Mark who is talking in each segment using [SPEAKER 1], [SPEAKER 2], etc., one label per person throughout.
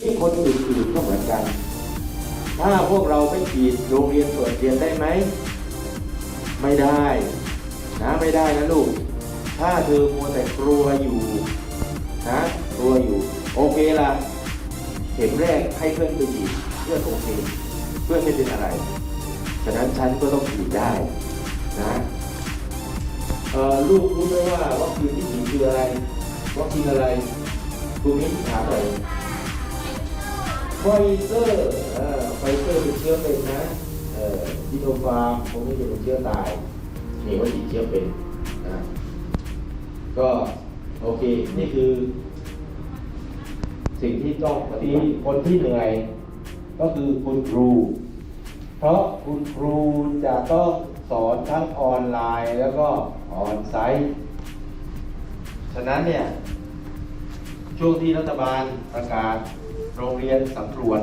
[SPEAKER 1] ที่คนอื่นๆก็เหมือนกัน ถ้าพวกเราไม่ฉีดโรงเรียนเปิดเรียนได้ไหม ไม่ได้นะไม่ได้นะลูก ถ้าเธอมัวแต่กลัวอยู่นะกลัวอยู่ โอเคละเข็มแรกให้เพื่อนไปฉีดเพื่อนโอเคเพื่อนไม่เป็นอะไรฉะนั้นฉันก็ต้องฉีดได้นะเออลูกรู้ไหมว่าวัคซีนที่ฉีดคืออะไรวัคซีนอะไรคุณมิ้นถามหน่อย ไฟเซอร์เอ่อไฟเซอร์เป็นเชื้อเป็นนะเอ่อซิโนฟาร์มพวกนี้จะเป็นเชื้อตายเนี่ว่าฉีดเชื้อเป็นนะก็โอเค นี่คือ สิ่งที่ต้องที่คนที่เหนื่อย ก็คือคุณครู เพราะคุณครูจะต้องสอนทั้งออนไลน์แล้วก็ออนไซต์ ฉะนั้นเนี่ย ช่วงที่รัฐบาลประกาศ โรงเรียนสำรวจ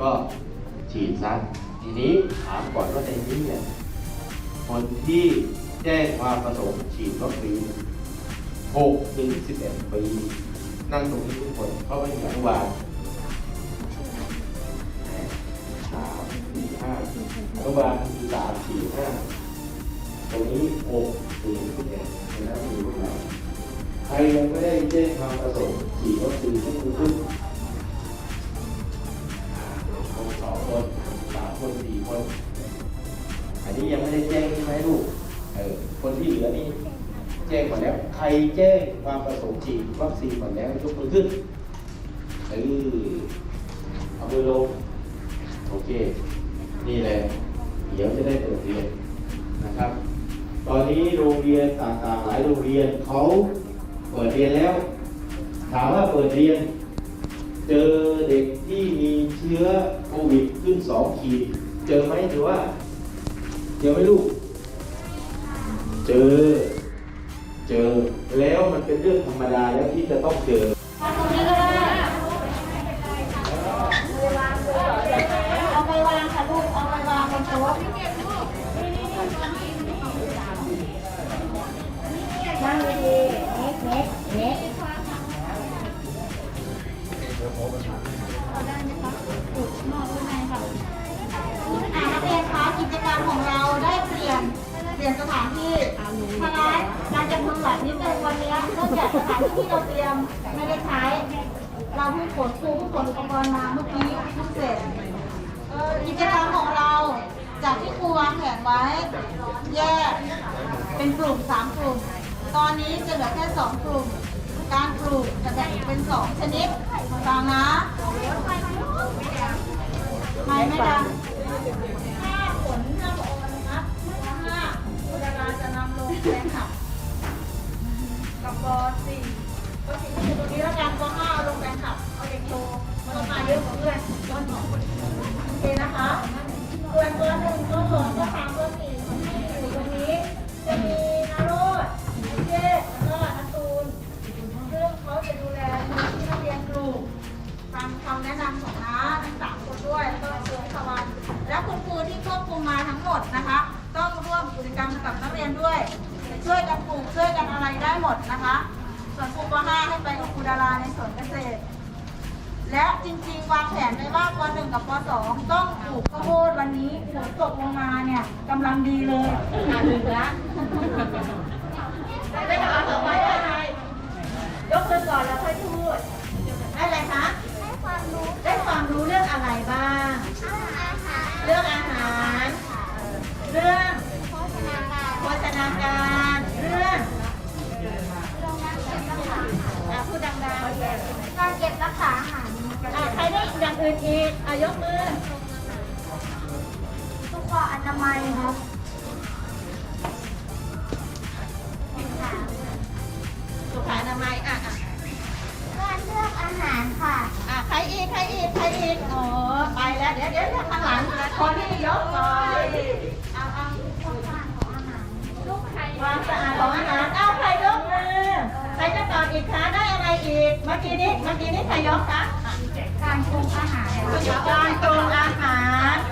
[SPEAKER 1] ก็ฉีดซะทีนี้ถามก่อนว่าในนี้เนี่ยคนที่แจ้งความประสงค์ฉีดวัคซีน6ถึง11 ปี นั่งตรงนี้ทุกคนเพราะไม่มีอนุบาสามสี่ห้าอนุบาลคือสามสี่ห้าตรงนี้หกสี่สิบเอ็ดเห็นไหมมีพวกเราใครยังไม่ได้แจ้งความประสงค์ฉีดวัคซีนก็คือ อันนี้ยังไม่ได้แจ้งใช่ไหมลูกเออคนที่เหลือนี่แจ้งหมดแล้ว ใครแจ้งความประสงค์ฉีดวัคซีนหมดแล้วยกมือขึ้นเออเอามือลงโอเค นี่แหละเดี๋ยวจะได้เปิดเรียนนะครับ ตอนนี้โรงเรียนต่างๆหลายโรงเรียนเขาเปิดเรียนแล้ว ถามว่าเปิดเรียน เจอเด็กที่มีเชื้อโควิดขึ้นสองขีด เจอไหมหรือว่า เจอไหมลูก เจอ เจอ แล้วมันเป็นเรื่องธรรมดาแล้วที่จะต้องเจอ
[SPEAKER 2] ไรได้หมดนะคะ ส่วนครูป .5 ให้ไปกับครูดาราในสวนเกษตร และจริงๆ วางแผนไว้ว่าป .1 กับป .2 ต้องปลูกข้าวโพดวันนี้ฝนตกลงมาเนี่ยกำลังดีเลยหาถึงแล้วได้ถามต่อไปว่าอะไรยกมือก่อนแล้วค่อยพูดได้อะไรคะ
[SPEAKER 3] ให้ความรู้
[SPEAKER 2] ได้ความรู้เรื่องอะไรบ้าง
[SPEAKER 3] เรื่องอาหาร
[SPEAKER 2] เรื่องอาหารเรื่อง
[SPEAKER 3] โภชนาการ
[SPEAKER 2] โภชนาการ
[SPEAKER 3] รเก็บรักษาอาหาร
[SPEAKER 2] ๆอะใครได้อย่างอื่นอีกอะยกมือ
[SPEAKER 3] สุขอนามัยครับ
[SPEAKER 2] สุขอนามัยอะอะ
[SPEAKER 3] การเลือกอาหารค่ะ
[SPEAKER 2] อะใครอีกใครอีกใครอีกอ๋อไปแล้วเดี๋ยวเดี๋ยวเดี๋ยวข้างหลังคนที่ยกก่อนเอาเอา
[SPEAKER 3] ความสะอาดของอาหารลูกไข่
[SPEAKER 2] ความสะอาดของอาหารเอาใครยกมือใค รจะตอบอีกคะได้อะไรอีก เมื่อกี้นี้เมื่อกี้นี้ใครยกคะ
[SPEAKER 3] การปรุงอาหาร
[SPEAKER 2] การปรุงอาหาร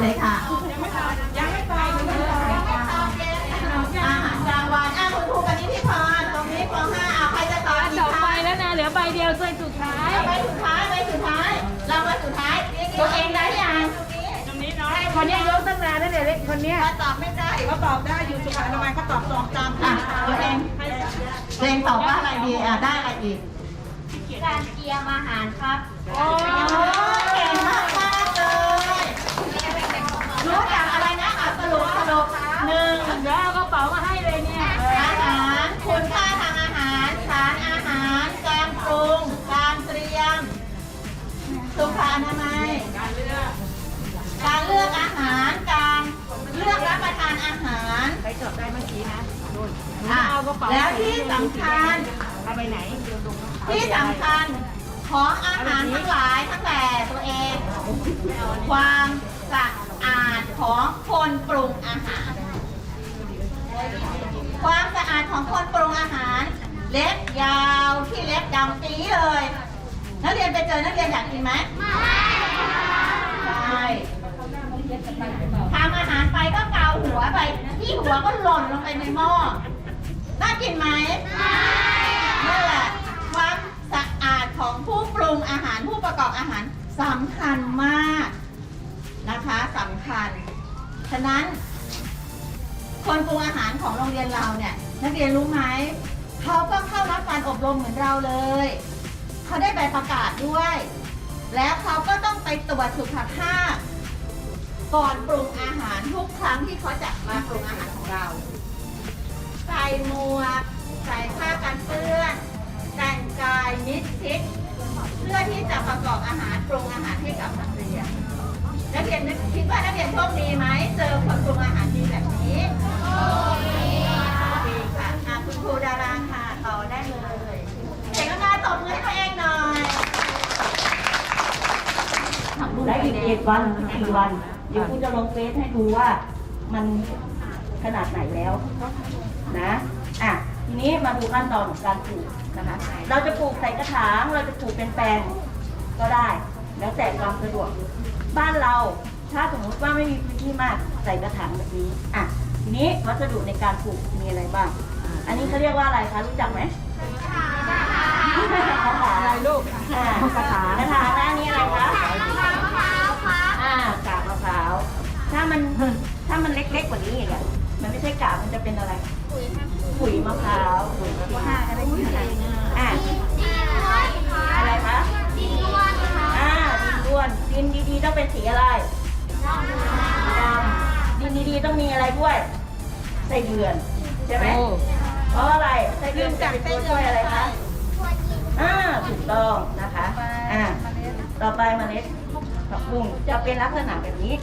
[SPEAKER 2] เลยค่ะ ยังไม่ตอบเลยค่ะอาหารกลางวันอะคุณครูกันนี้พี่พรตรงนี้ป .5 อะใครจะตอบอีก
[SPEAKER 4] ต่อไป
[SPEAKER 2] คะ
[SPEAKER 4] แล้วนะเหลือใบเดียวตัวสุดท้าย
[SPEAKER 2] เอาไปสุดท้ายไปสุดท้าย เรางวัลสุดท้าย ตัวเองได้ยัง
[SPEAKER 4] คนเนาะคนนี้ยยกตั้งนานแล้วเนี่ยเล็กคนเนี้ย
[SPEAKER 2] ถ้าตอบไม่ได้เขาตอบได้อยู่สุขอนามัยเขาตอบสองตามอะตัวเองตัวเองตอบว่าอะไรดีอะได้อะไรอีก
[SPEAKER 3] การเตรียมอาหารครับ
[SPEAKER 2] โอ้เก่งมากมากๆเลยรู้จักอะไรนะอะ สรุปสรุปหนึ่ง
[SPEAKER 4] แล้วเอากระเป๋ามาให้เลยเนี่ย
[SPEAKER 2] อาหารคุณค่าทางอาหาร สารอาหาร การปรุง การเตรียม สุขอนามัย การเลือก การเลือกอาหาร การเลือกรับประทานอาหารไปจบได้เมื่อกี้นะแล้วที่สำคัญ
[SPEAKER 4] เอาไปไหน
[SPEAKER 2] ที่สำคัญของอาหารทั้งหลายทั้งแต่ตัวเอง ความสะ อาดของคนปรุงอาหาร ความสะอาดของคนปรุงอาหาร เล็บยาวที่เล็บดำปีเลย นักเรียนไปเจอนักเรียนอยากกินไหมไม่ใช่ทำอาหารไปก็เกาหัวไปที่หัวก็หล่นลงไปในหม้อน่ากินไหมไม่นั่นแหละความสะอาดของผู้ปรุงอาหารผู้ประกอบอาหารสำคัญมาก นะคะสำคัญ ฉะนั้น คนปรุงอาหารของโรงเรียนเราเนี่ย นักเรียนรู้ไหมเขาก็เข้ารับการอบรมเหมือนเราเลยเขาได้ใบประกาศด้วย แล้วเขาก็ต้องไปตรวจสุขภาพ ก่อนปรุงอาหารทุกครั้งที่เขาจะมาปรุงอาหารของเรา ใส่หมวกใส่ผ้ากันเปื้อนแต่งกายมิดชิดเพื่อที่จะประกอบอาหารปรุงอาหาร นักเรียนคิดว่านักเรียนโชคดีไหมเจอคนปรุงอาหารดีแบบนี้ดีค่ะอะคุณครูดาราค่ะต่อได้เลยเด็กน้าตบมือให้ตัวเองหน่อย
[SPEAKER 5] และอีกเจ็ดวันสี่วัน เดี๋ยวคุณจะลงเฟซให้ดูว่ามันขนาดไหนแล้วนะอะทีนี้มาดูขั้นตอนของการปลูกนะคะ เราจะปลูกใส่กระถาง เราจะปลูกเป็นแปลงก็ได้ แล้วแต่ความสะดวก บ้านเรา ถ้าสมมติว่าไม่มีพื้นที่มากใส่กระถางแบบนี้อะทีนี้วัสดุในการปลูกมีอะไรบ้าง อันนี้เขาเรียกว่าอะไรคะรู้จักไหมกระถางอะไรลูกอ่ากระถางกระถางหน้านี้อะไรคะอ่ากาบมะพร้าวถ้ามันถ้ามันเล็กๆกว่านี้อีกอะมันไม่ใช่กาบมันจะเป็นอะไร ปุ๋ยมะพร้าวปุ๋ยมะพร้าวอ่าอะ วน ดินดีๆ ต้องเป็นสีอะไรดำดินดีๆ ต้องมีอะไรด้วยไส้เดือน ใช่ไหมเพราะอะไรไส้เดือนจะเป็นตัวช่วยอะไรคะอ่าถูกต้องนะคะอ่าต่อไปเมล็ดผักบุ้งจะเป็นลักษณะแบบนี้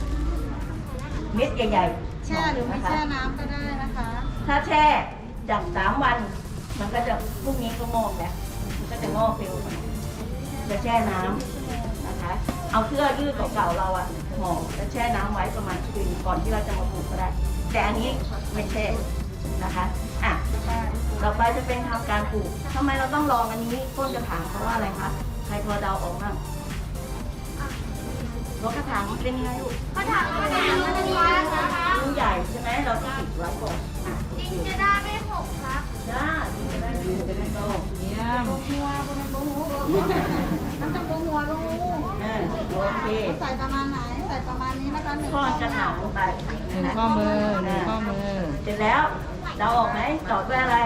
[SPEAKER 5] เม็ดใหญ่ๆ
[SPEAKER 2] แช่หรือไม่
[SPEAKER 5] นะคะ
[SPEAKER 2] แช่น้ำก็ได้นะคะ
[SPEAKER 5] ถ้าแช่จากสามวัน มันก็จะพรุ่งนี้ก็งอกแล้วมันก็จะงอกเร็วหน่อยจะแช่น้ำนะคะ เอาเสื้อยืดเก่าๆเราอะห่อแล้วแช่น้ำไว้ประมาณคืนก่อนที่เราจะมาปลูกก็ได้ แต่อันนี้ไม่แช่นะคะอะต่อไปจะเป็นทำการปลูกทำไมเราต้องลองอันนี้ต้นกระถางเพราะว่าอะไรคะใครพอเดาออกบ้างรถกระถางมันเป็นยังไงลูก
[SPEAKER 3] ก็ถามว่าเนี่ยมันจะมีอะไรนะคะ
[SPEAKER 5] ลูกใหญ่ใช่ไหมเราต้องติดไว้ก่อนอะ
[SPEAKER 3] ดินจะได้ไม่หกครับ
[SPEAKER 5] จ้าดีจะได้ดีจะได้โต
[SPEAKER 4] เยี่ยม
[SPEAKER 2] น้ำจะปรุงหัวลง
[SPEAKER 5] เออโอเค
[SPEAKER 2] ใส่ประมาณไหน ใส่ประมาณนี้นะคะหนึ่ง
[SPEAKER 5] ทอดกระถาลงไป
[SPEAKER 4] หนึ่งข้อมือหนึ่งข้อมือ
[SPEAKER 5] เสร็จแล้วเราออกไหมตอบด้วยอะไร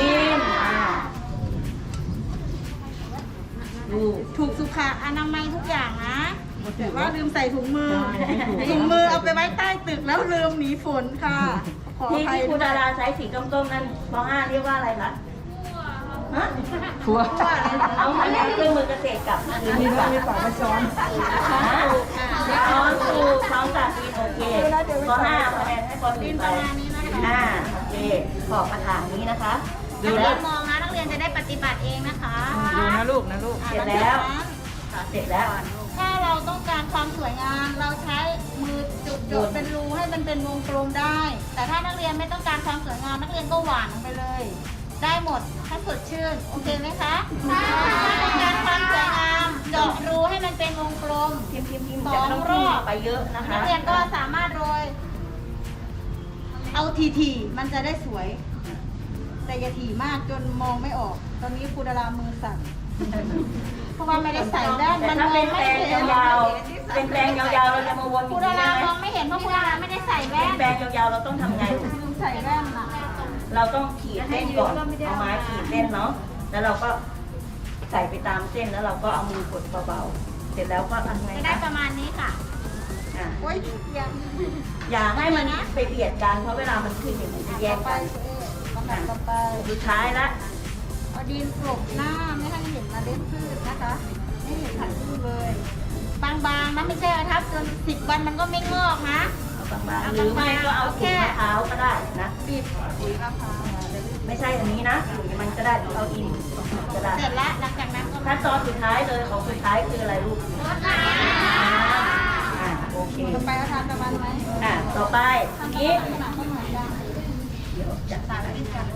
[SPEAKER 5] ดินอ่าดู
[SPEAKER 2] ถูกสุขอนามัยทุกอย่างนะแต่ว่าลืมใส่ถุงมือ ถุงมือเอาไปไว้ใต้ตึกแล้วลืมหนีฝนค่ะ ขอ
[SPEAKER 5] ที่
[SPEAKER 2] ภัย
[SPEAKER 5] ที่ครู
[SPEAKER 2] ด้วย
[SPEAKER 5] ดาราใช้สีส้มๆนั่นป .5 เรียกว่าอะไรคะ ฮะ
[SPEAKER 4] ทัวร์
[SPEAKER 5] เอาคะแนนเครื่องมือเกษตรกับอันนี้ดีกว่า
[SPEAKER 4] มีฝามาช้อน
[SPEAKER 5] ช้อนสูบช้อนตัดดินโอเคป .5 คะแนนให้ป .4 ไปอ่าโอเคขอบกระถางนี้นะคะ
[SPEAKER 3] นักเรียนมองนะนักเรียนจะได้ประ
[SPEAKER 6] ฏิบัติเองนะคะ
[SPEAKER 7] ดูนะลูกนะลูก
[SPEAKER 5] เสร็จแล้วเสร็จแล้ว
[SPEAKER 3] ถ้าเราต้องการความสวยงามเราใช้มือจุด
[SPEAKER 5] หมุน
[SPEAKER 3] ๆเป็นรูให้มันเป็นวงกลมได้ แต่ถ้านักเรียนไม่ต้องการความสวยงามนักเรียนก็หวานลงไปเลย ได้หมดถ้าสดชื่น โอเคไหมคะถ้าต้องการความสวยงามเจาะรูให้มันเป็นวงกลม
[SPEAKER 5] พิมพ์พิมพ์พิมพ์
[SPEAKER 3] ส
[SPEAKER 5] จะ
[SPEAKER 3] อง
[SPEAKER 5] ไม่ต้อง
[SPEAKER 3] ร
[SPEAKER 5] พิม
[SPEAKER 3] อบ
[SPEAKER 5] พ์ไปเยอะนะคะ
[SPEAKER 3] นักเรียนก็สามารถโรย เอาทีทีๆมันจะได้สวย แต่อย่าถี่มากจนมองไม่ออก ตอนนี้ครูดารามือสั่นเพราะว่าไม่ได้ใส่แว่น
[SPEAKER 5] แต่
[SPEAKER 3] มัน
[SPEAKER 5] ถ้าม
[SPEAKER 3] อ
[SPEAKER 5] เป็
[SPEAKER 3] ง
[SPEAKER 5] น
[SPEAKER 3] ไม่
[SPEAKER 5] แปลง
[SPEAKER 3] เห็น
[SPEAKER 5] ยาวๆเป็นแปลงยาวๆเราจะมาวน
[SPEAKER 3] ค
[SPEAKER 5] อ
[SPEAKER 3] รู
[SPEAKER 5] ย่าง
[SPEAKER 3] ดา
[SPEAKER 5] นี้ได้ไหม
[SPEAKER 3] รามองไม่เห็นเพราะครูดาราไม่ได้ใส่แว่
[SPEAKER 5] เป็น
[SPEAKER 3] น
[SPEAKER 5] แปลงยาวๆเราต้องทำไง
[SPEAKER 3] ลืมใส่แว่นน่ะ
[SPEAKER 5] เราต้องขีดเส้นก่อนเอาไม้ขีดเส้นเนาะแล้วเราก็ใส่ไปตามเส้นแล้วเราก็เอามือกดเบาๆเสร็จแล้วก็ทำไง
[SPEAKER 6] จะได้
[SPEAKER 5] คะ
[SPEAKER 6] ประมาณนี้ค่ะ
[SPEAKER 5] อะ
[SPEAKER 3] โอ๊ยยัง
[SPEAKER 5] อย่าให้มันไปเบียดกันเพราะเวลามันขึ้นอย่างนี้จะแย
[SPEAKER 3] ต่อกไป
[SPEAKER 5] กัน
[SPEAKER 3] เอ๊ะลำดับต่อไป
[SPEAKER 5] สุดท้ายละ
[SPEAKER 3] เอาดินกลบหน้าไม่ให้เห็นเมล็ดพืชนะคะไม่เห็นผักพืชเลย บางๆนะไม่ใช่เอาทับจนสิบวันมันก็ไม่งอกนะ
[SPEAKER 5] เอา บางๆหรือไม่ก็เอาถุงมะพร้าวก็ได้นะ
[SPEAKER 3] ปิดปุ๋ยมะพร้าว
[SPEAKER 5] ไม่ใช่อันนี้นะถุงมันก็ได้เอาอินก็ได้
[SPEAKER 3] เสร็จแล้วหลังจากนั้นก็
[SPEAKER 5] ขั้นตอนสุดท้ายเลยของสุดท้ายคืออะไรลูกอ่าโอเค
[SPEAKER 3] ต่อไปเอาทานประมาณไหม
[SPEAKER 5] อะต่อไปทีนี้
[SPEAKER 3] ขนาดก็เหมือนกัน
[SPEAKER 5] เดี๋ยวจะ
[SPEAKER 3] สารพิษกัน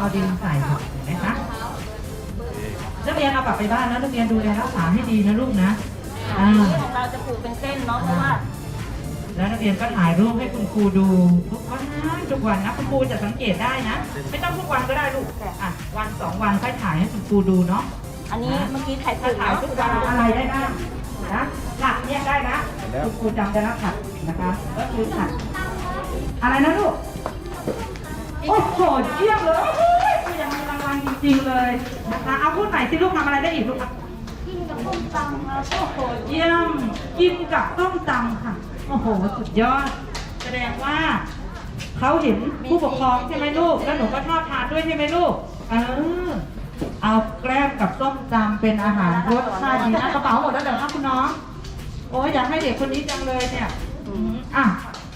[SPEAKER 8] เอาดินใส่เห็นไหมคะนักเรียนเอากลับไปบ้านแล้วนักเรียนดูแลรักษาให้ดีนะลูกนะอ่า
[SPEAKER 5] ของเราจะปลูกเป็นเส้นเนาะเพราะว่า
[SPEAKER 8] แล้วนักเรียนก็ถ่ายรูปให้คุณครูดูทุกวันทุกวันนะคุณครูจะสังเกตได้นะ ไม่ต้องทุกวันก็ได้ลูกอะวันสองวันค่อยถ่ายให้คุณครูดูเนาะ
[SPEAKER 5] อันนี้เมื่อกี้ไข่ป
[SPEAKER 8] ถ้า
[SPEAKER 5] ลูก
[SPEAKER 8] ถ่าย
[SPEAKER 5] เนาะ
[SPEAKER 8] ทุกวันอะไรได้บ้างนะหลักเนี่ยได้นะคุณครูจำได้แล้วค่ะนะคะก็คือผักอะไรนะลูกโอ้โหเยี่ยมเลย จริงเลยนะคะเอาพูดหม่สิลูกทำอะไรได้อีกลูกอะ
[SPEAKER 6] กินกับส้มตำครับ
[SPEAKER 8] โอ้โหเยี่ยมกินกับต้มตำค่ะโอ้โหสุดยอด แสดงว่าเขาเห็นผู้ปกครองใช่ไหมลูก แล้วหนูก็ชอบทานด้วยใช่ไหมลูกเออเอาแกล้มกับส้มตำเป็นอาหารรสชาติดีนะกระเป๋าหมดแล้วเดี๋ยวครับคุณน้อง โอ้ยอยากให้เด็กคนนี้จังเลยเนี่ยอืมอะ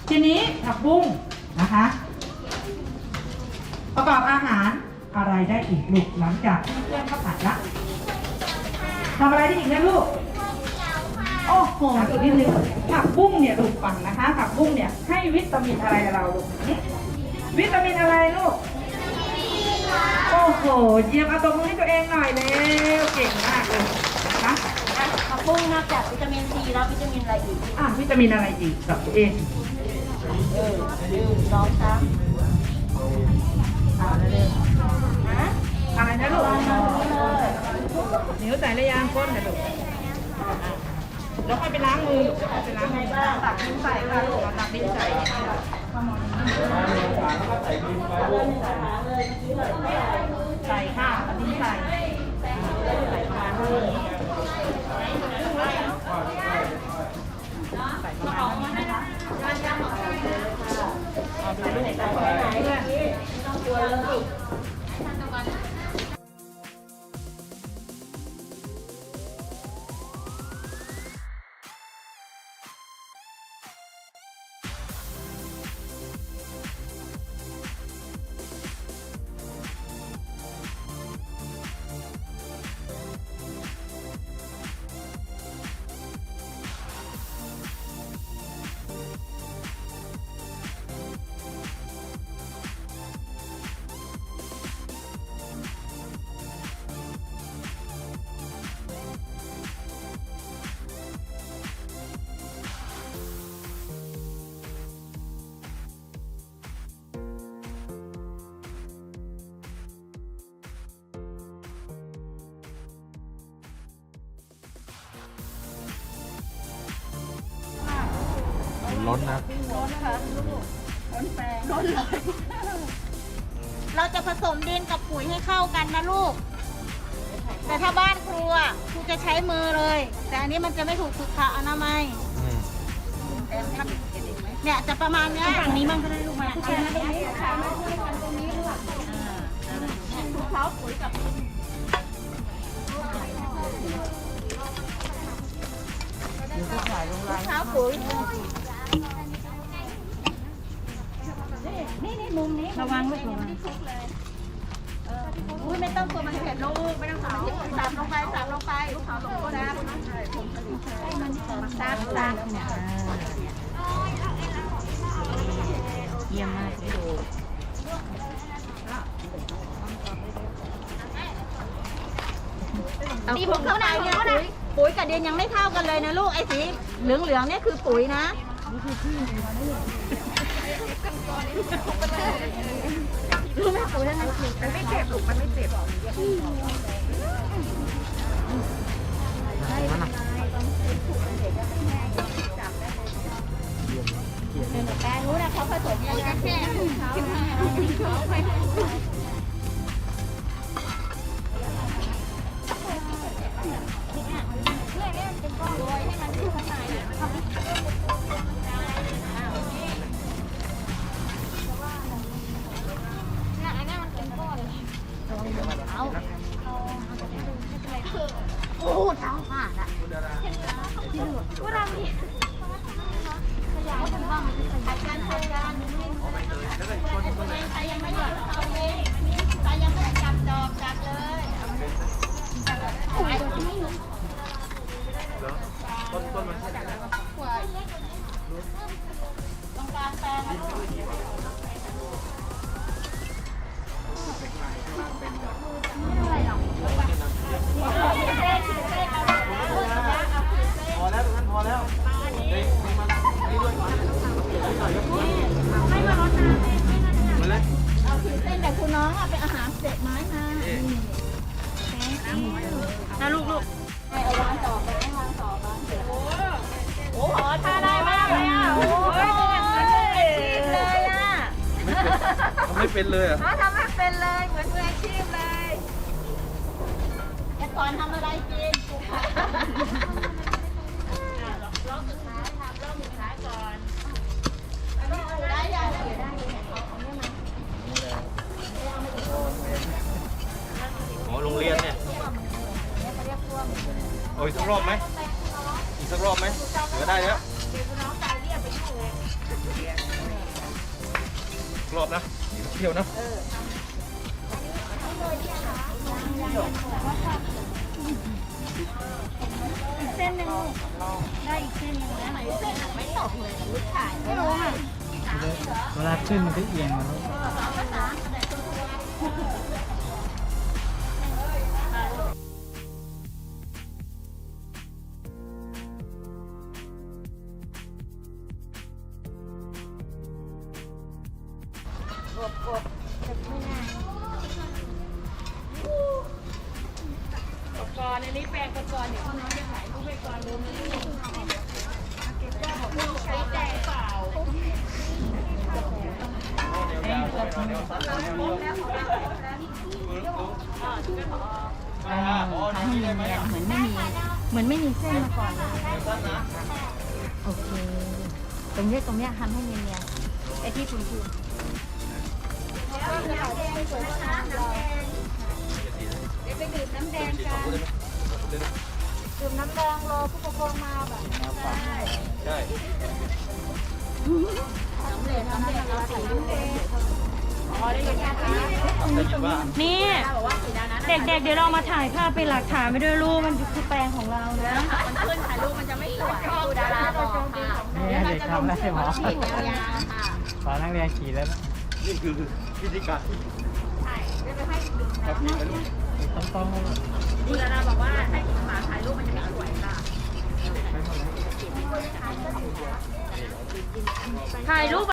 [SPEAKER 8] ทีนี้ผักบุ้งนะคะ ประกอบอาหาร อะไรได้อีกลูกหลังจากที่เพื่อนข้าวผัดละทำอะไรได้อีกนะลูกโอ้โหอีกนิดนึงผักบุ้งเนี่ยลูกฟังนะคะผักบุ้งเนี่ยให้วิตามินอะไรกับเราลูกหึวิตามินอะไรลูกโอ้โหเยี่ยมเอาตรงมือให้ตัวเองหน่อยเร็วเก่งมากเลยนะคะ
[SPEAKER 5] อะผักบุ้งนอกจากวิตามินซีแล้ววิตามินอะไรอีก
[SPEAKER 8] อะวิตามินอะไรอีกกับตัวเอง
[SPEAKER 5] เออหนึ่งสองสามอ่าเร็วๆนะ
[SPEAKER 8] อะไร นะลูก
[SPEAKER 5] นิ้
[SPEAKER 7] วใส่ระยางก้นนะลูก
[SPEAKER 8] แล้วค่อยไปล้างมือลูกค่อยไปล้างมือตักดินใส่ค่ะลูกตักดินใส่
[SPEAKER 5] เริ่มในกระถางเลยเมื่อกี้เลย
[SPEAKER 8] ใส่ค่ะเอาดินใส่
[SPEAKER 5] ใส่ประมาณนี้
[SPEAKER 8] ใส่ประมาณนี้นะคะ
[SPEAKER 5] เอาดูลูกใส่ไหนเมื่อกี้ไม่ต้อก ลัวเลย
[SPEAKER 3] ล้นค่ะล้นแปลงล้นเลยเราจะผสมดินกับปุ๋ยให้เข้ากันนะลูก แต่ถ้าบ้านครูอะครูจะใช้มือเลย แต่อันนี้มันจะไม่ถูกสุขอนามัยเนี่ยจะประมาณเนี้ยฝั่งนี้มั่งก็ได้ลูกมาผู้ชายมาตรงนี้ค่ะมาช่วยกันตรงนี้ลูกคลุกเคล้าปุ๋ยกับก็ได้เท้าปุ๋ย นี่นี่มุมนี้
[SPEAKER 5] ระวังลูกระวัง
[SPEAKER 3] อุ้ยไม่ต้องตัวมันเผ็ดลูกไม่ต้องตัวมันเผ็ดสับลงไปสับลงไปลูกเขาลงก็ได้ให้มันสับสับเนี่ย
[SPEAKER 5] เยี่ยมมากเลยลูก
[SPEAKER 3] ตีผมเข้าไปเนี่ยปุ๋ยปุ๋ยกับดินยังไม่เท่ากันเลยนะลูกไอ้สีเหลืองๆเนี่ยคือปุ๋ยนะ รู้ไหมปุ๋ยนั่นมันไม่เจ็บหรอก
[SPEAKER 9] มัน
[SPEAKER 3] ไม่เจ็บ เป็
[SPEAKER 9] นเลยอะ
[SPEAKER 3] เขาทำให้เป็นเลยเหมือนมืออาชีพเลยแต่ก่อนทำอะไรกินรอบสุดท้ายทำรอบสุดท้ายก่อนได้ยังได้ยังของเนี่ยมา
[SPEAKER 9] อ๋อโรงเรียนเนี่ย
[SPEAKER 3] เนี่ยเขาเรียกพ่วง
[SPEAKER 9] โอ้ยสักรอบไหมอีกสักรอบไหมเหลือได้แล้ว
[SPEAKER 3] เดี๋ยวน้องตายเรียกไปที่เลย
[SPEAKER 9] รอบนะ เที่ยวนะ
[SPEAKER 3] อีกเส้นหนึ่งได้อีกเส้นหนึ่งนะไหนเส้นไม่ตกเลยลูกขายไม่รู้ค่ะ
[SPEAKER 10] เวลาขึ้นมันก็เอียงมาแล้ว
[SPEAKER 5] อนอันนี้แปลงก่อนเนี่ยเขาน้อยจะขายลูกไปก่อนรวมนี่ใช้แดงเปล่า
[SPEAKER 3] ทำให้เนียเหมือนไม่มีเหมือนไม่มีเส้นมาก่อนโอเค ตรงนี้ตรงนี้ทำให้เนียนๆไอ้ที่คุณคุณเดี๋ยวไปดื่มน้ำแดงกัน ดื่มน้ำแดงรอผู้ปกครองมาแบบใช่
[SPEAKER 9] ใช่
[SPEAKER 3] สำเร็จทำให้เราถ่ายรูปเอง
[SPEAKER 9] ได้ยินว่า
[SPEAKER 5] นี่เด็กๆเดี๋ยวเรามาถ่ายภาพเป็นหลักฐานไปด้วยลูกมันคือแปลงของเรานะ
[SPEAKER 3] มันขึ้นถ่ายรูปมันจะไม่สวยครูดาราบอกค่ะ
[SPEAKER 10] นี่เด็กทำได้หมอ
[SPEAKER 3] ฉีดยาวๆค่ะ
[SPEAKER 10] ตอนนักเรียนขี่แล้วนะ
[SPEAKER 9] นี่คือวิธีการ
[SPEAKER 3] ใช่จะไปให้ดู
[SPEAKER 9] ครับพี่ลูก
[SPEAKER 10] ต้องต้อง
[SPEAKER 3] ครูดาราบอกว่าให้หมาถ่ายรูปมันจะไม่สวยค่ะ
[SPEAKER 5] ถ่ายรูป